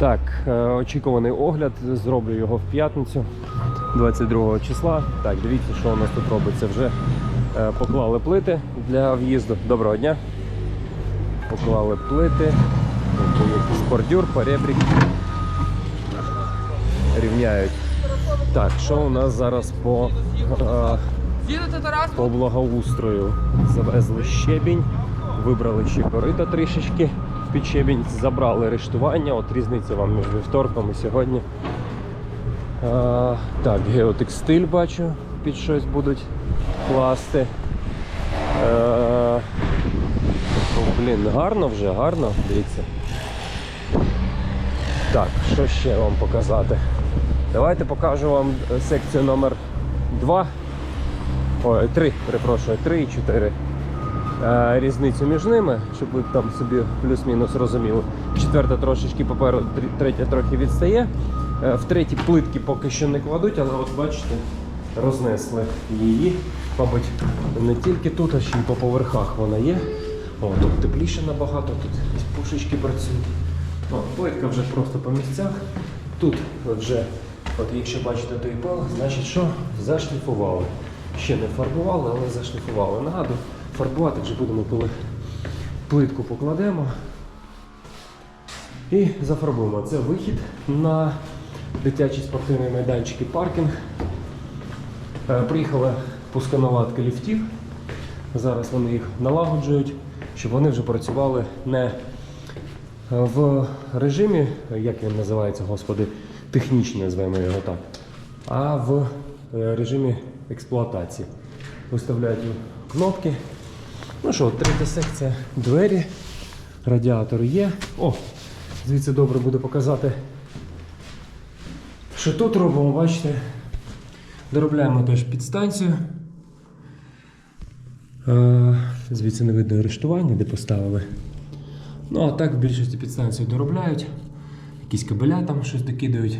Так, е, очікуваний огляд. Зроблю його в п'ятницю, 22 числа. Так, дивіться, що у нас тут робиться. Вже е, поклали плити для в'їзду. Доброго дня. Поклали плити. Бордюр, поребрик. Рівняють. Так, що у нас зараз по, е, по благоустрою? Завезли щебінь, вибрали ще корита трішечки під щебінь, забрали рештування. От різниця вам між вівторком і сьогодні. А, так, геотекстиль бачу, під щось будуть класти. О, блін, гарно вже, гарно, дивіться. Так, що ще вам показати? Давайте покажу вам е, секцію номер 2. Ой, 3, перепрошую, 3 і 4. Е, різницю між ними, щоб ви там собі плюс-мінус розуміли. Четверта трошечки трі- третя трохи відстає. Е, в третій плитки поки що не кладуть, але от бачите, рознесли її. Мабуть, не тільки тут, а ще й по поверхах вона є. О, тут тепліше набагато, тут якісь пушечки працюють. О, плитка вже просто по місцях. Тут вже, от якщо бачите той пал, значить що? Зашліфували. Ще не фарбували, але зашліфували. Нагадую, фарбувати вже будемо, коли плитку покладемо і зафарбуємо. Це вихід на дитячий спортивний майданчик і паркінг. Е, Приїхала пусконаладка ліфтів. Зараз вони їх налагоджують, щоб вони вже працювали не в режимі, як він називається, господи, технічний, називаємо його так, а в е, режимі експлуатації. Виставляють кнопки. Ну що, третя секція, двері, радіатор є. О, звідси добре буде показати, що тут робимо, бачите, доробляємо теж підстанцію. Е, Звідси не видно арештування, де поставили. Ну, а так в більшості підстанцій доробляють. Якісь кабеля там щось докидають.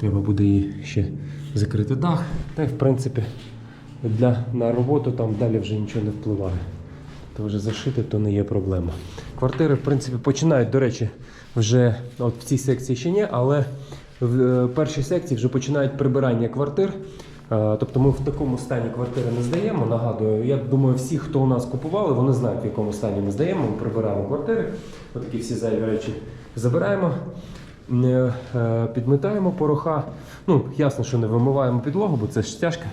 Треба буде її ще закрити дах. Та й в принципі для, на роботу там далі вже нічого не впливає. То вже зашити, то не є проблема. Квартири, в принципі, починають, до речі, вже от в цій секції ще ні, але в е, першій секції вже починають прибирання квартир. Е, Тобто ми в такому стані квартири не здаємо. Нагадую, я думаю, всі, хто у нас купували, вони знають, в якому стані ми здаємо. Ми прибираємо квартири. Отакі всі зайві речі забираємо, е, підмітаємо пороха. Ну, ясно, що не вимиваємо підлогу, бо це ж тяжко.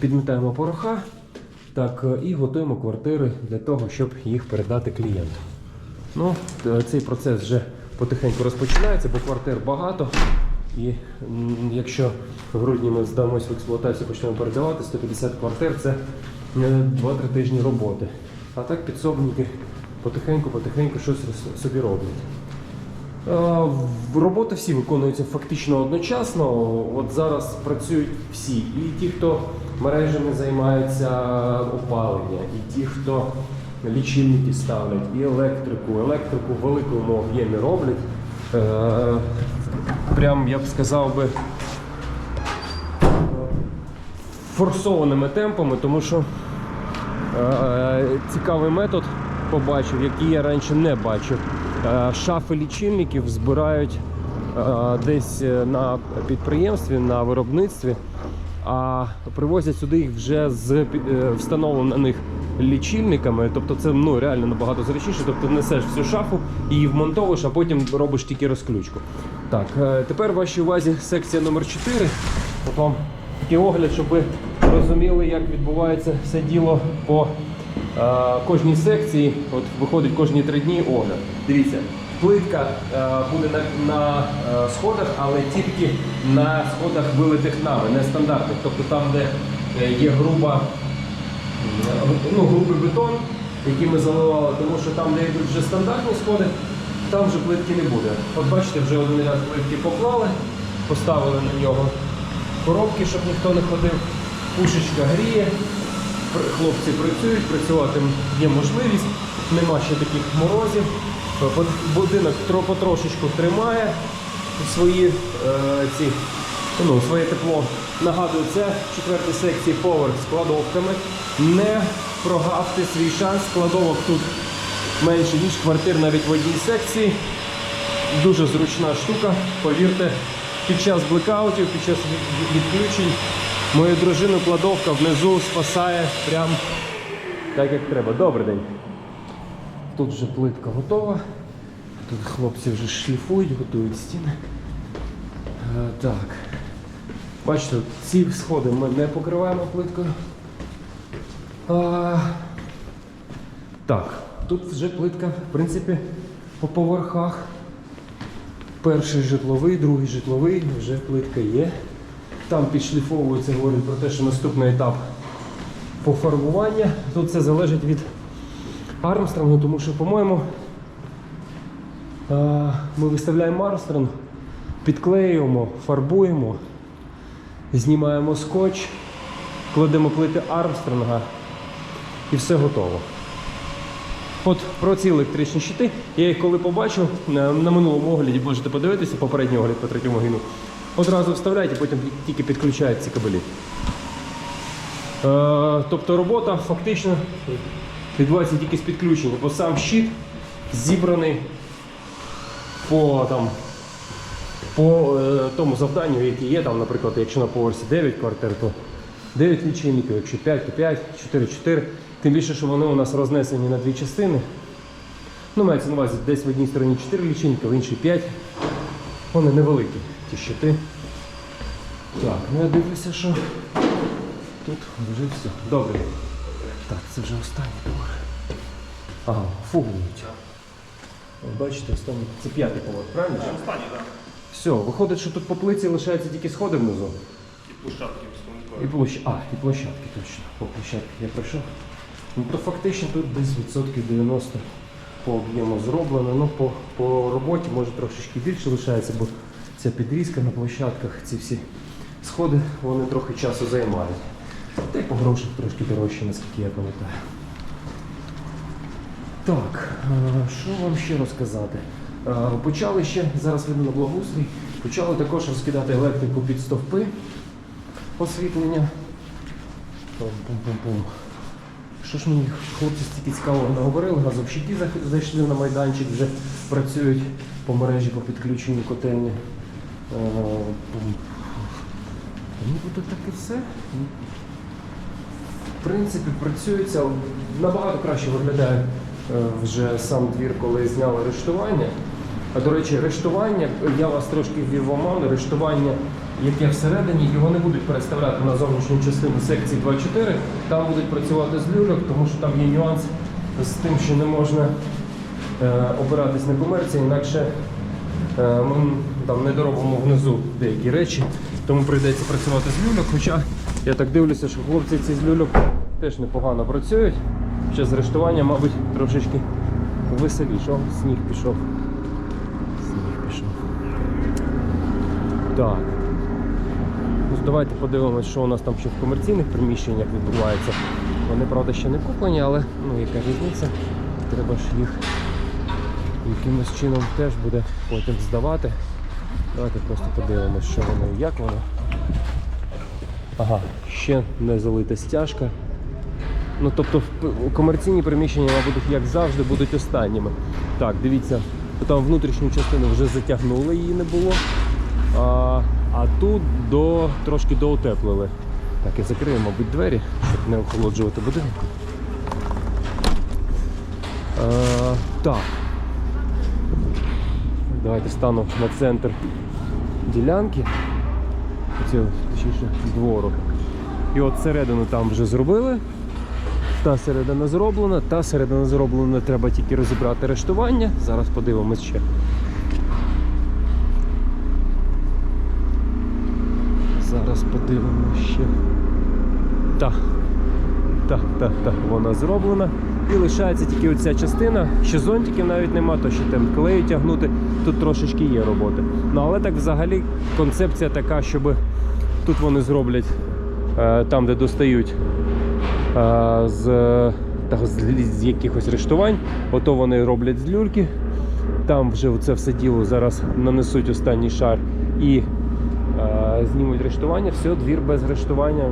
Підмітаємо пороха. Так, е, і готуємо квартири для того, щоб їх передати клієнту. Ну, е, цей процес вже потихеньку розпочинається, бо квартир багато. І якщо в грудні ми здамось в експлуатацію, почнемо передавати 150 квартир, це е, 2-3 тижні роботи. А так підсобники потихеньку-потихеньку щось собі роблять. Е, Роботи всі виконуються фактично одночасно. От зараз працюють всі. І ті, хто мережами займаються опалення, і ті, хто лічильники ставлять, і електрику. Електрику в великому об'ємі роблять. Е, Прям я б сказав би форсованими темпами, тому що Е, Цікавий метод побачив, який я раніше не бачив. Е, Шафи лічильників збирають е, десь е, на підприємстві, на виробництві, а привозять сюди їх вже з встановлених лічильниками. Тобто це ну, реально набагато зручніше. Тобто несеш всю шафу, її вмонтовуєш, а потім робиш тільки розключку. Так, тепер в вашій увазі секція номер 4. От вам такий огляд, щоб ви розуміли, як відбувається все діло по кожній секції. От виходить кожні три дні огляд. Дивіться, плитка е, буде на, на е, сходах, але тільки на сходах вилитих нами, не стандартних. Тобто там, де е, є груба, е, ну, грубий бетон, який ми заливали, тому що там, де йдуть вже стандартні сходи, там вже плитки не буде. От бачите, вже один ряд плитки поклали, поставили на нього коробки, щоб ніхто не ходив. Пушечка гріє, хлопці працюють, працювати є можливість, нема ще таких морозів. Е, Будинок потрошечку тримає свої, е, ці, ну, своє тепло. Нагадую, це четвертій секції поверх з кладовками. Не прогавте свій шанс, кладовок тут менше, ніж квартир навіть в одній секції. Дуже зручна штука, повірте, під час блекаутів, під час відключень мою дружину кладовка внизу спасає прям так, як треба. Добрий день. Тут вже плитка готова. Тут хлопці вже шліфують, готують стіни. Е, так. Бачите, ці сходи ми не покриваємо плиткою. А, так, тут вже плитка, в принципі, по поверхах. Перший житловий, другий житловий, вже плитка є. Там підшліфовується, говорить про те, що наступний етап пофарбування. Тут це залежить від Армстронгу, тому що, по-моєму, ми виставляємо Армстронг, підклеюємо, фарбуємо, знімаємо скотч, кладемо плити Армстронга і все готово. От про ці електричні щити, я їх коли побачив на, минулому огляді, можете подивитися, попередній огляд по третьому гину. Одразу вставляйте, потім тільки підключають ці кабелі. Е, тобто робота фактично відбувається тільки з підключення, бо сам щит зібраний по, там, по е, тому завданню, яке є, там, наприклад, якщо на поверсі 9 квартир, то 9 лічильників, якщо 5, то 5, 4, 4. Тим більше, що вони у нас рознесені на дві частини. Ну, мається на увазі, десь в одній стороні 4 лічильника, в іншій 5. Вони невеликі, ті щити. Так, ну я дивлюся, що тут вже все. Добре. Так, це вже останній поверх. Ага, фугують. Бачите, останній. Це п'ятий поверх, правильно? Останній, так. Все, виходить, що тут по плиці лишаються тільки сходи внизу. І площадки І площ... А, і площадки точно. По площадки я прийшов. Ну то фактично тут десь відсотків 90 по об'єму зроблено. Ну по, по роботі може трошечки більше лишається, бо ця підрізка на площадках, ці всі сходи, вони трохи часу займають. Та й по грошах трошки дорожче, наскільки я пам'ятаю. Так, е, що вам ще розказати? Е, Почали ще, зараз видно на благоустрій, почали також розкидати електрику під стовпи освітлення. Пум-пум-пум-пум. Що ж мені хлопці стільки цікавого наговорили, газовщики зайшли на майданчик, вже працюють по мережі по підключенню котельні. Е, пум. Так і все. В принципі, працюється, набагато краще виглядає е, вже сам двір, коли зняли рештування. А до речі, рештування, я вас трошки ввів в оману, рештування, яке всередині, його не будуть переставляти на зовнішню частину секції 2.4, там будуть працювати з люльок, тому що там є нюанс з тим, що не можна е, опиратись на комерції, інакше е, там не доробимо внизу деякі речі, тому прийдеться працювати з люльок. Хоча я так дивлюся, що хлопці ці з люльок теж непогано працюють. Ще з рештування, мабуть, трошечки веселіше. О, сніг пішов. Сніг пішов. Так. Ну, давайте подивимось, що у нас там ще в комерційних приміщеннях відбувається. Вони, правда, ще не куплені, але ну, яка різниця. Треба ж їх якимось чином теж буде потім здавати. Давайте просто подивимось, що воно і як воно. Ага, ще не залита стяжка. Ну, тобто комерційні приміщення, мабуть, як завжди, будуть останніми. Так, дивіться, там внутрішню частину вже затягнули, її не було. А, а тут до, трошки доутеплили. Так, я закрию, мабуть, двері, щоб не охолоджувати будинок. А, так. Давайте стану на центр ділянки. Цього, точніше, двору. І от середину там вже зробили. Та середина зроблена, та середина зроблена, треба тільки розібрати рештування. Зараз подивимось ще. Зараз подивимось ще. Так. Так, так, так, вона зроблена. І лишається тільки оця частина. Ще зонтиків навіть нема, то ще там клею тягнути. Тут трошечки є роботи. Ну але так взагалі концепція така, щоб тут вони зроблять е, там, де достають е, з, та, з, якихось рештувань. Ото вони роблять з люльки. Там вже це все діло зараз нанесуть останній шар і е, знімуть рештування, все, двір без рештування.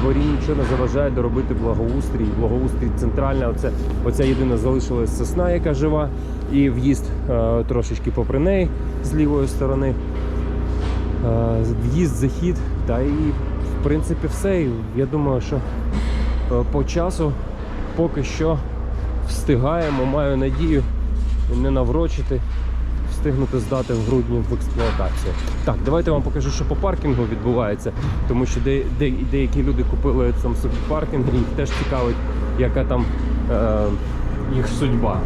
Дворі нічого не заважає доробити благоустрій. Благоустрій центральна. Оце, оця єдина залишилась сосна, яка жива, і в'їзд е, трошечки попри неї з лівої сторони. Е, В'їзд, захід, та і в принципі все. Я думаю, що е, по часу поки що встигаємо, маю надію не наврочити, встигнути здати в грудні в експлуатацію. Так, давайте я вам покажу, що по паркінгу відбувається, тому що де, де, деякі люди купили там собі паркінг, і їх теж цікавить, яка там е, їх судьба.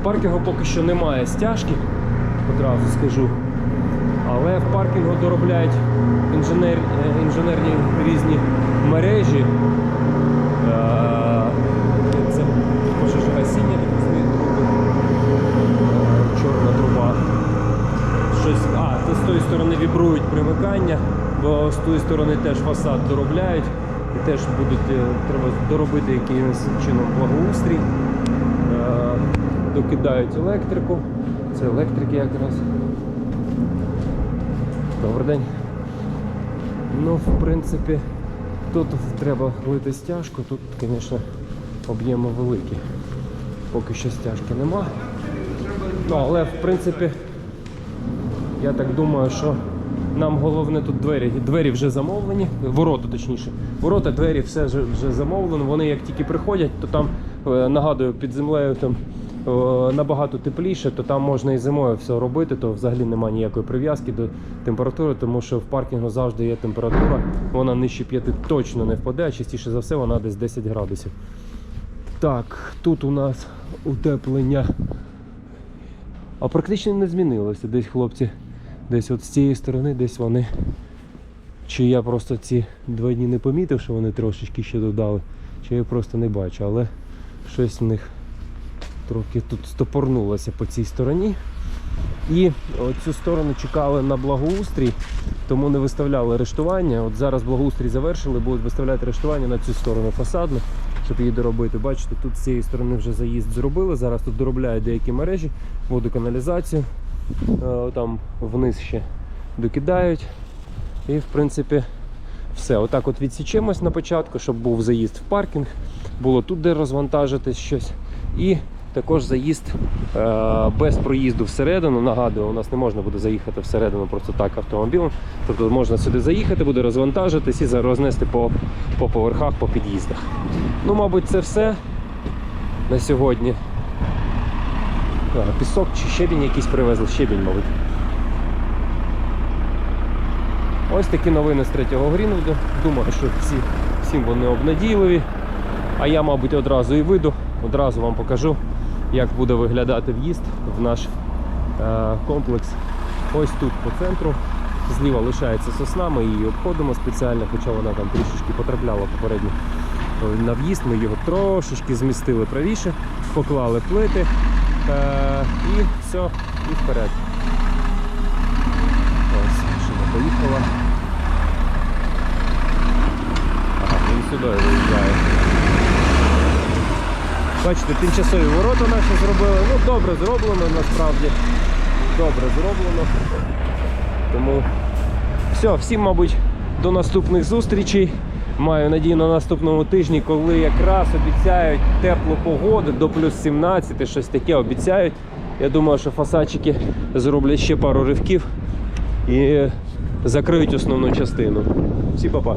В паркінгу поки що немає стяжки, одразу скажу. Але в паркінгу доробляють інженер, е, інженерні різні мережі. Е, Це пожежогасіння, так розумію, Е, чорна труба. Щось, а, то з сторони примикання, бо з тої сторони теж фасад доробляють. І теж будуть, е, треба доробити якимось чином благоустрій. Е, Докидають електрику. Це електрики якраз. Добрий день. Ну, в принципі, тут треба лити стяжку, тут, звісно, об'єми великі. Поки що стяжки нема. Ну, але в принципі, я так думаю, що нам головне тут двері. Двері вже замовлені, ворота точніше. Ворота, двері, все вже, вже замовлено. Вони як тільки приходять, то там, е, нагадую, під землею там е, набагато тепліше, то там можна і зимою все робити, то взагалі немає ніякої прив'язки до температури, тому що в паркінгу завжди є температура. Вона нижче 5 точно не впаде, а частіше за все вона десь 10 градусів. Так, тут у нас утеплення. А практично не змінилося. Десь хлопці, десь от з цієї сторони, десь вони. Чи я просто ці два дні не помітив, що вони трошечки ще додали, чи я просто не бачу, але щось в них трохи тут стопорнулося по цій стороні. І цю сторону чекали на благоустрій, тому не виставляли арештування. От зараз благоустрій завершили, будуть виставляти арештування на цю сторону фасадну, щоб її доробити. Бачите, тут з цієї сторони вже заїзд зробили. Зараз тут доробляють деякі мережі, водоканалізацію. Е, Там вниз ще докидають. І в принципі все. Отак от відсічемось на початку, щоб був заїзд в паркінг, було тут де розвантажити щось. І також заїзд е, без проїзду всередину. Нагадую, у нас не можна буде заїхати всередину просто так автомобілем. Тобто можна сюди заїхати, буде розвантажитись і рознести по, по поверхах, по під'їздах. Ну, мабуть, це все на сьогодні. А, пісок чи щебінь якийсь привезли, щебінь, мабуть. Ось такі новини з третього Грінвуду. Думаю, що всі, всім вони обнадійливі. А я, мабуть, одразу і вийду, одразу вам покажу, як буде виглядати в'їзд в наш е, комплекс. Ось тут по центру. Зліва лишається сосна, ми її обходимо спеціально, хоча вона там трішечки потрапляла попередньо е, на в'їзд. Ми його трошечки змістили правіше, поклали плити е, і все, і вперед. Ось, машина поїхала. Ага, він сюди виїжджає. Бачите, тимчасові ворота наші зробили. Ну, добре зроблено насправді. Добре зроблено. Тому все, всім, мабуть, до наступних зустрічей. Маю надію на наступному тижні, коли якраз обіцяють теплу погоду до плюс 17, щось таке обіцяють. Я думаю, що фасадчики зроблять ще пару ривків і закриють основну частину. Всі па-па.